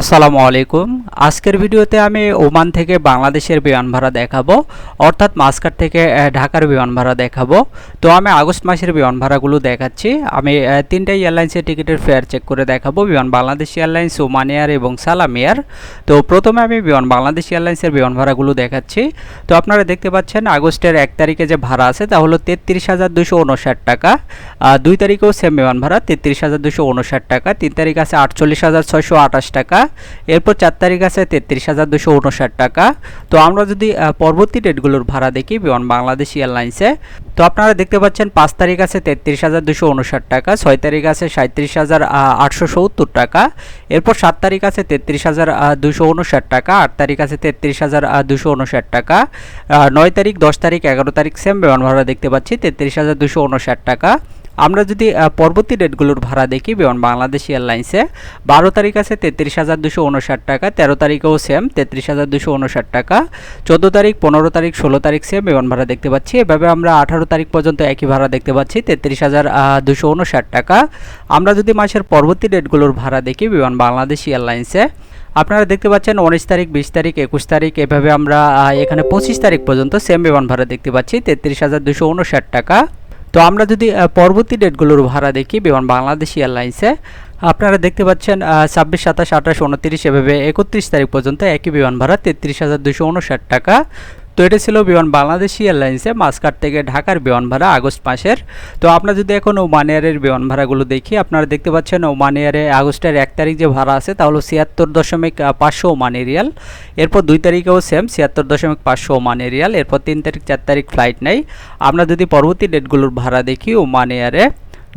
আসসালামু আলাইকুম। আজকের ভিডিওতে আমি ওমান থেকে বাংলাদেশের বিমান ভাড়া দেখাবো, অর্থাৎ মাসকাট থেকে ঢাকার বিমান ভাড়া দেখাবো। তো আমি আগস্ট মাসের বিমান ভাড়াগুলো দেখাচ্ছি। আমি তিনটা এয়ারলাইন্সের টিকিটের ফেয়ার চেক করে দেখাবো। বিমান বাংলাদেশ এয়ারলাইন্স, ওমান এয়ার এবং সালাম এয়ার। তো প্রথমে আমি বিমান বাংলাদেশ এয়ারলাইন্সের বিমান ভাড়াগুলো দেখাচ্ছি। তো আপনারা দেখতে পাচ্ছেন, আগস্টের এক তারিখে যে ভাড়া আছে তা হলো তেত্রিশ হাজার দুশো উনষাট টাকা। দুই তারিখেও সেম বিমান ভাড়া, তেত্রিশ হাজার দুশো উনষাট টাকা। তিন তারিখ আছে আটচল্লিশ হাজার ছয়শো আঠাশ টাকা। এরপর চার তারিখ আছে তেত্রিশ হাজার দুশো উনষাট টাকা। তো আমরা যদি পরবর্তী ডেটগুলোর ভাড়া দেখি, বিমান বাংলাদেশ এয়ারলাইন্সে, তো আপনারা দেখতে পাচ্ছেন পাঁচ তারিখ আছে তেত্রিশ হাজার দুশো উনষাট টাকা, ছয় তারিখ আছে সাঁত্রিশ হাজার আটশো সত্তর টাকা, এরপর সাত তারিখ আছে তেত্রিশ হাজার দুশো উনষাট টাকা, আট তারিখ আছে তেত্রিশ হাজার দুশো উনষাট টাকা নয় তারিখ, দশ তারিখ, এগারো তারিখ সেম বিমান ভাড়া দেখতে পাচ্ছি, তেত্রিশ হাজার দুশো উনষাট টাকা। আমরা যদি পরবর্তী ডেটগুলোর ভাড়া দেখি, বিমান বাংলাদেশ এয়ারলাইন্সে বারো তারিখ আছে তেত্রিশ হাজার দুশো উনষাট টাকা, তেরো তারিখেও সেম তেত্রিশ হাজার দুশো উনষাট টাকা, চোদ্দ তারিখ, পনেরো তারিখ, ষোলো তারিখ সেম বিমান ভাড়া দেখতে পাচ্ছি। এভাবে আমরা আঠারো তারিখ পর্যন্ত একই ভাড়া দেখতে পাচ্ছি, তেত্রিশ হাজার দুশো উনষাট টাকা। আমরা যদি মাসের পরবর্তী ডেটগুলোর ভাড়া দেখি, বিমান বাংলাদেশ এয়ারলাইন্সে আপনারা দেখতে পাচ্ছেন উনিশ তারিখ, বিশ তারিখ, একুশ তারিখ, এভাবে আমরা এখানে পঁচিশ তারিখ পর্যন্ত সেম বিমান ভাড়া দেখতে পাচ্ছি, তেত্রিশ হাজার দুশো উনষাট টাকা। তো আমরা যদি পরবর্তী ডেটগুলোর ভাড়া দেখি, বিমান বাংলাদেশ এয়ারলাইন্সে, আপনারা দেখতে পাচ্ছেন ছাব্বিশ, সাতাশ, আঠাশ, উনত্রিশ, এভাবে একত্রিশ তারিখ পর্যন্ত একই বিমান ভাড়া তেত্রিশ হাজার দুশো উনষাট টাকা। তো এটা ছিল বিমান বাংলাদেশ এয়ারলাইন্সে মাসকাট থেকে ঢাকার বিমান ভাড়া আগস্ট মাসের। তো আমরা যদি এখন ওমান এয়ারের বিমান ভাড়াগুলো দেখি, আপনারা দেখতে পাচ্ছেন ওমান এয়ারে আগস্টের এক তারিখ যে ভাড়া আছে তা হলো ছিয়াত্তর দশমিক পাঁচশো ওমান এরিয়াল। এরপর দুই তারিখেও সেম ছিয়াত্তর দশমিক পাঁচশো ওমান এরিয়াল। এরপর তিন তারিখ, চার তারিখ ফ্লাইট নেই। আমরা যদি পরবর্তী ডেটগুলোর ভাড়া দেখি, ওমান এয়ারে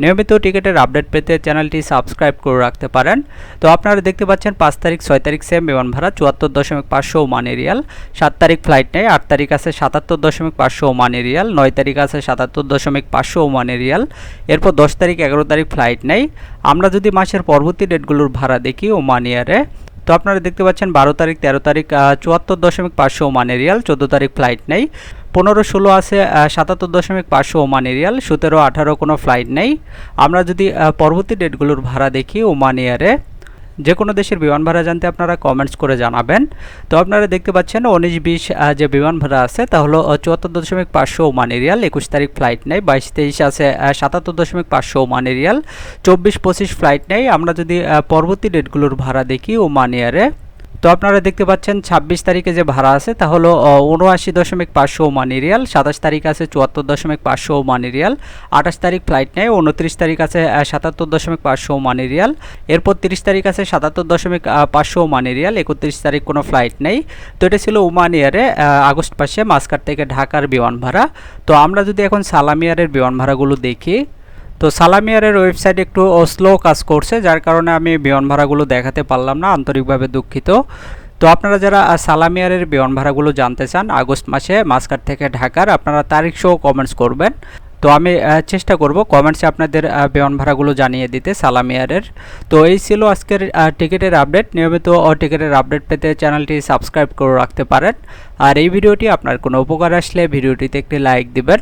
নিয়মিত টিকিটের আপডেট পেতে চ্যানেলটি সাবস্ক্রাইব করে রাখতে পারেন। তো আপনারা দেখতে পাচ্ছেন পাঁচ তারিখ, ছয় তারিখ সেম বিমান ভাড়া, চুয়াত্তর দশমিক পাঁচশো ওমান এরিয়াল। সাত তারিখ ফ্লাইট নেই, আট তারিখ আছে সাতাত্তর দশমিক পাঁচশো ওমান এরিয়াল, নয় তারিখ আছে সাতাত্তর দশমিক পাঁচশো ওমান এরিয়াল। এরপর দশ তারিখ, এগারো তারিখ ফ্লাইট নেই। আমরা যদি মাসের পরবর্তী ডেটগুলোর ভাড়া দেখি ওমান ইয়ারে তো আপনারা দেখতে পাচ্ছেন বারো তারিখ, তেরো তারিখ চুয়াত্তর দশমিক পাঁচশো ওমান এরিয়াল, চোদ্দ তারিখ ফ্লাইট নেই। পনেরো ষোলো আছে সাতাত্তর দশমিক পাঁচশো ওমান এরিয়াল, সতেরো আঠারো কোনো ফ্লাইট নেই। আমরা যদি পরবর্তী ডেটগুলোর ভাড়া দেখি ওমান ইয়ারে যে কোনো দেশের বিমান ভাড়া জানতে আপনারা কমেন্টস করে জানাবেন। তো আপনারা দেখতে পাচ্ছেন উনিশ বিশ যে বিমান ভাড়া আছে, তা হলো চুয়াত্তর দশমিক পাঁচশো ওমান এরিয়াল, একুশ তারিখ ফ্লাইট নেই, বাইশ তেইশ আছে সাতাত্তর দশমিক পাঁচশো ওমান এরিয়াল, চব্বিশ পঁচিশ ফ্লাইট নেই। আমরা যদি পরবর্তী ডেটগুলোর ভাড়া দেখি ওমান ইয়ারে তো আপনারা দেখতে পাচ্ছেন ছাব্বিশ তারিখে যে ভাড়া আছে তা হলো উনআশি দশমিক পাঁচশো ওমান এরিয়াল সাতাশ তারিখ আছে চুয়াত্তর দশমিক পাঁচশো ওমান এরিয়াল আঠাশ তারিখ ফ্লাইট নেই উনত্রিশ তারিখ আছে সাতাত্তর দশমিক পাঁচশো ওমান এরিয়াল এরপর তিরিশ তারিখ আছে সাতাত্তর দশমিক পাঁচশো ওমান এরিয়াল একত্রিশ তারিখ কোনো ফ্লাইট নেই। তো এটা ছিল ওমান ইয়ারে আগস্ট মাসে মাসকাট থেকে ঢাকার বিমান ভাড়া। তো আমরা যদি এখন সালামিয়ারের বিমান ভাড়াগুলো দেখি তো সালামিয়ারের ওয়েবসাইট একটু স্লো কাজ করছে, যার কারণে আমি বিমান ভাড়াগুলো দেখাতে পারলাম না, আন্তরিকভাবে দুঃখিত। তো আপনারা যারা সালামিয়ারের বিমান ভাড়াগুলো জানতে চান, আগস্ট মাসে মাসকাট থেকে ঢাকার, আপনারা তারিখ সহ কমেন্টস করবেন। তো আমি চেষ্টা করব কমেন্টসে আপনাদের বিমান ভাড়াগুলো জানিয়ে দিতে সালামিয়ারের। তো এই ছিল আজকের টিকিটের আপডেট। নিয়মিত টিকিটের আপডেট পেতে চ্যানেলটি সাবস্ক্রাইব করে রাখতে পারেন। আর এই ভিডিওটি আপনার কোনো উপকার আসলে ভিডিওটিতে একটি লাইক দিবেন।